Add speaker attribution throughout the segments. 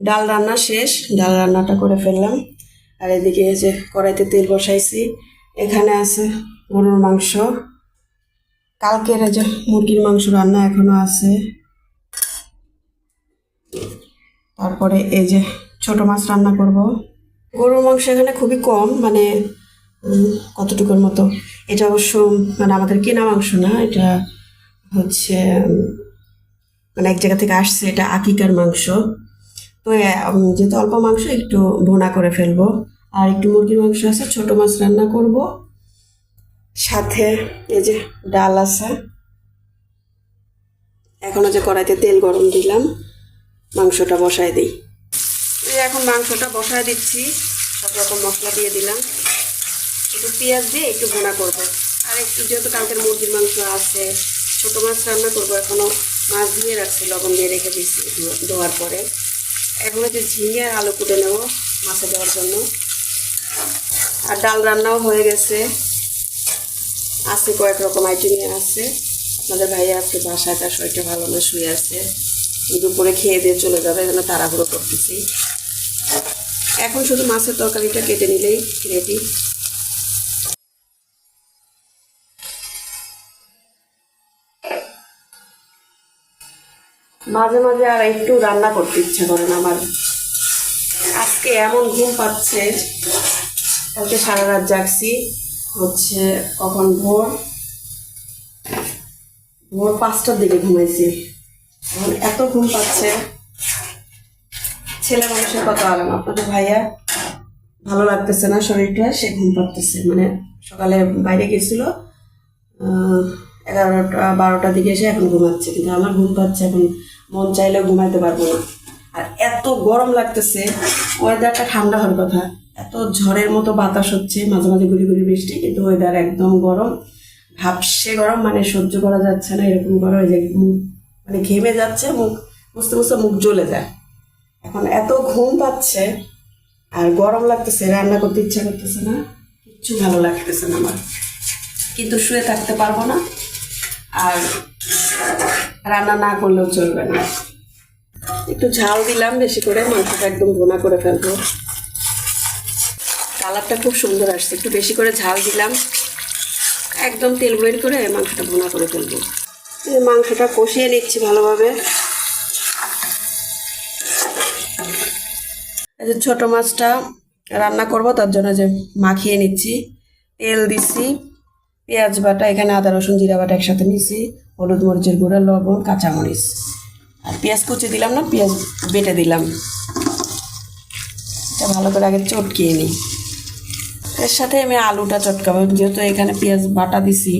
Speaker 1: ডাল রান্না শেষ, ডাল রান্নাটা করে ফেললাম। আর এদিকে যে কড়াইতে তেল বসাইছি, এখানে আছে গরুর মাংস। কালকের যে মুরগির মাংস রান্না এখনও আছে। তারপরে এই যে ছোট মাছ রান্না করব। গরুর মাংস এখানে খুবই কম মানে কতটুকুর মতো। এটা অবশ্য মানে আমাদের কেনা মাংস না, এটা হচ্ছে মানে এক জায়গা থেকে আসছে, এটা আকিকার মাংস। তো যেহেতু অল্প মাংস, একটু ভোনা করে ফেলব। আর একটু মুরগির মাংস আছে, ছোট মাছ রান্না করব। সাথে এই যে ডাল আছে। এখনও যে কড়াইতে তেল গরম দিলাম, মাংসটা বসায় দিই। এখন মাংসটা বসায় দিচ্ছি। সব রকম মশলা দিয়ে দিলাম। একটু পেঁয়াজ দিয়ে একটু ভোনা করব। আর একটু যেহেতু কালকের মুরগির মাংস আছে, ছোট মাছ রান্না করব। এখনও মাছ দিয়ে রাখছি, লবণ দিয়ে রেখে দিচ্ছি ধোয়ার পরে। এখন হচ্ছে ঝিঙে আর আলু কুটে নেব মাছে দেওয়ার জন্য। আর ডাল রান্নাও হয়ে গেছে। আছে কয়েক রকম আইটেমই আছে। আপনাদের ভাইয়া আজকে বাসায় তার শরীরটা ভালো না, শুয়ে আছে। দুপুরে খেয়ে দিয়ে চলে যাবে এজন্য তাড়াহুড়ো করতেছি। এখন শুধু মাছের তরকারিটা কেটে নিলেই রেডি মাঝে মাঝে আর একটু রান্না করতে ইচ্ছে করে না আমার। আজকে এমন ঘুম পাচ্ছে, কালকে সারা রাত জাগছি, হচ্ছে কখন ভোর? ভোর পাঁচটার দিকে ঘুমাইছি। এখন এত ঘুম পাচ্ছে। ছেলে মানুষের কথা আলাম আপনাদের ভাইয়া। ভালো লাগতেছে না শরীরটা, সে ঘুম পাচ্ছে মানে সকালে বাইরে গেছিল এগারোটা, বারোটার দিকে এসে এখন ঘুমাচ্ছে। কিন্তু আমার ঘুম পাচ্ছে এখন। মন চাইলেও ঘুমাইতে পারব না। আর এত গরম লাগতেছে ওয়েদারটা ঠান্ডা হওয়ার কথা। এত ঝড়ের মতো বাতাস হচ্ছে, মাঝে মাঝে গুড়ি গুড়ি বৃষ্টি, কিন্তু ওয়েদার একদম গরম। ভাবসে গরম মানে সহ্য করা যাচ্ছে না। এরকম গরম এই যে মুখ মানে ঘেমে যাচ্ছে, মুখ বুঝতে বুঝতে মুখ জ্বলে যায়। এখন এত ঘুম পাচ্ছে, আর গরম লাগতেছে, রান্না করতে ইচ্ছা করতেছে না। কিচ্ছু ভালো লাগতেছে না আমার। কিন্তু শুয়ে থাকতে পারব না। আর রান্না না করলেও চলবে না। একটু ঝাল দিলাম বেশি করে, মাংসটা একদম ভোনা করে ফেলব। কালারটা খুব সুন্দর আসছে, একটু বেশি করে ঝাল দিলাম। একদম তেল বের করে মাংসটা ভোনা করে ফেলব। মাংসটা কষিয়ে নিচ্ছি ভালোভাবে। ছোটো মাছটা রান্না করব, তার জন্য যে মাখিয়ে নিচ্ছি। তেল দিচ্ছি। পেঁয়াজ বাটা, এখানে আদা, রসুন, জিরা বাটা একসাথে নিয়েছি হলুদ মরিচের গুঁড়া, লবণ, কাঁচামরিচ। আর পেঁয়াজ কুচি দিলাম না, পেঁয়াজ বেটে দিলাম। এটা ভালো করে আগে চটকিয়ে নিই। এর সাথে আমি আলুটা চটকাবো, যেহেতু এখানে পেঁয়াজ বাটা দিছি।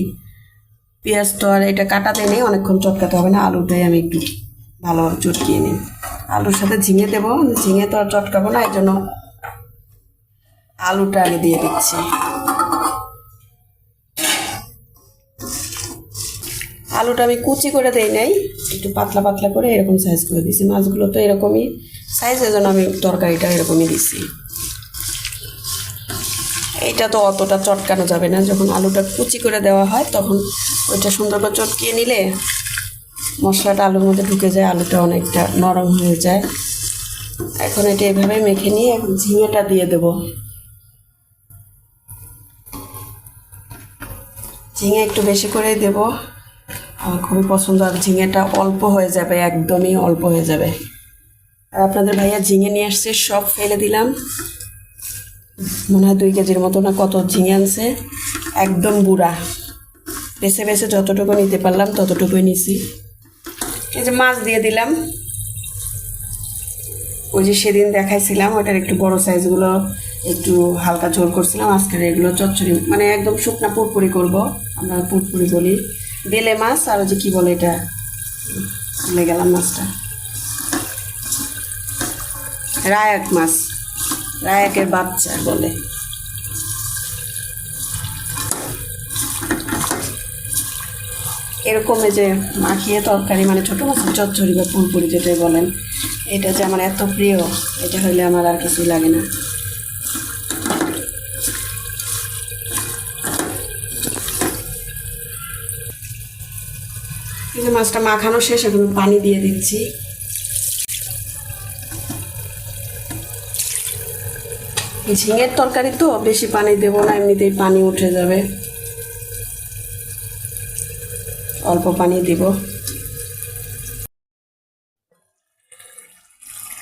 Speaker 1: পেঁয়াজ তো আর এটা কাটাতে নেই, অনেকক্ষণ চটকাতে হবে না, আলুটাই আমি একটু ভালোভাবে চটকিয়ে নিই। আলুর সাথে ঝিঙে দেবো, ঝিঙে তো আর চটকাবো না এই জন্য আলুটা আগে দিয়ে দিচ্ছি। আলুটা আমি কুচি করে দেই নাই, একটু পাতলা পাতলা করে এরকম সাইজ করে দিছি মাছগুলো তো এরকমই সাইজ জন্য আমি তরকারিটা এরকমই দিছি। এটা তো অতটা চটকানো যাবে না, যখন আলুটা কুচি করে দেওয়া হয় তখন ওইটা সুন্দর করে চটকিয়ে নিলে মশলাটা আলুর মধ্যে ঢুকে যায়, আলুটা অনেকটা নরম হয়ে যায়। এখন এটা এভাবে মেখে নিয়ে এখন ঝিঙেটা দিয়ে দেবো। ঝিঙে একটু বেশি করেই দেবো। আমার খুবই পছন্দ আর ঝিঙেটা অল্প হয়ে যাবে, একদমই অল্প হয়ে যাবে। আর আপনাদের ভাইয়া ঝিঙে নিয়ে আসছে, সব ফেলে দিলাম। মনে হয় দুই কেজির মতো না কত ঝিঙে আনছে। একদম বুড়া। বেছে বেছে যতটুকু নিতে পারলাম ততটুকুই নিছি। এই যে মাছ দিয়ে দিলাম। ওই যে সেদিন দেখাইছিলাম, ওটার একটু বড় সাইজগুলো একটু হালকা ঝোল করছিলাম। আজকের এগুলো চচ্চড়ি মানে একদম শুকনা পুরপুরি করব, আমরা পুরপুরি বলি। বেলে মাছ, আর ওই যে কি বলে এটা? ভুলে গেলাম মাছটা। রায়াক মাছ। রায়াকের বাচ্চা বলে। এরকম যে মাখিয়ে তরকারি মানে ছোটো মাছের চচ্চড়ি বা পুরপুরি যেটাই বলেন, এটা যে আমার এত প্রিয়, এটা হইলে আমার আর কিছুই লাগে না। যে মাছটা মাখানো শেষ, এখন পানি দিয়ে দিচ্ছি। ঝিঙের তরকারি তো বেশি পানি দেবো না, এমনিতেই পানি উঠে যাবে। অল্প পানি দিব।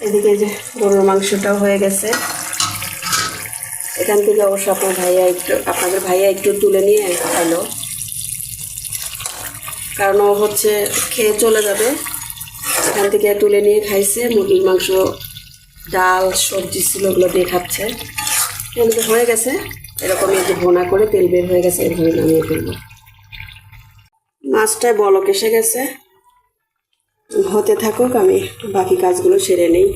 Speaker 1: এদিকে যে গরুর মাংসটাও হয়ে গেছে। এখান থেকে অবশ্য আপনার ভাইয়া একটু আপনাদের ভাইয়া একটু তুলে নিয়ে খাইলো কারণ ও হচ্ছে খেয়ে চলে যাবে। এখান থেকে তুলে নিয়ে খাইছে, মুরগির মাংস, ডাল, সবজি ছিল, ওগুলো দিয়ে খাচ্ছে। এমনি হয়ে গেছে। এরকম যে ভোনা করে তেল বের হয়ে গেছে, এভাবে নামিয়ে ফেলব। মাছটায় বলক এসে গেছে। হতে থাকুক, আমি বাকি কাজগুলো সেরে নেই।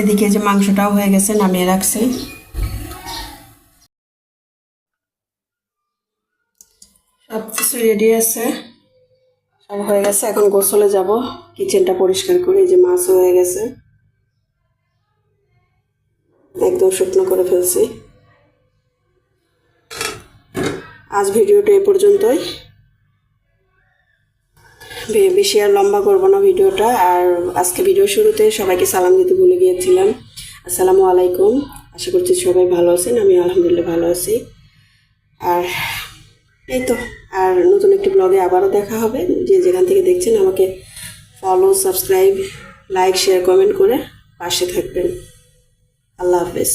Speaker 1: এদিকে যে মাংসটাও হয়ে গেছে, নামিয়ে রাখছি সব কিছু রেডি আছে। সব হয়ে গেছে, এখন গোসলে যাব। কিচেনটা পরিষ্কার করে যে মাছও হয়ে গেছে। একদম শুকনো করে ফেলছি। আজ ভিডিওটা এ পর্যন্তই। বেশি আর লম্বা করব না ভিডিওটা। আর আজকে ভিডিও শুরুতে সবাইকে সালাম দিতে ভুলে গিয়েছিলাম। আসসালামু আলাইকুম। আশা করছি সবাই ভালো আছেন আমি আলহামদুলিল্লাহ ভালো আছি। আর এই তো। নতুন একটি ব্লগে আবারও দেখা হবে। যে যেখান থেকে দেখছেন আমাকে follow subscribe like share comment করে পাশে থাকবেন। আল্লাহ হাফেজ।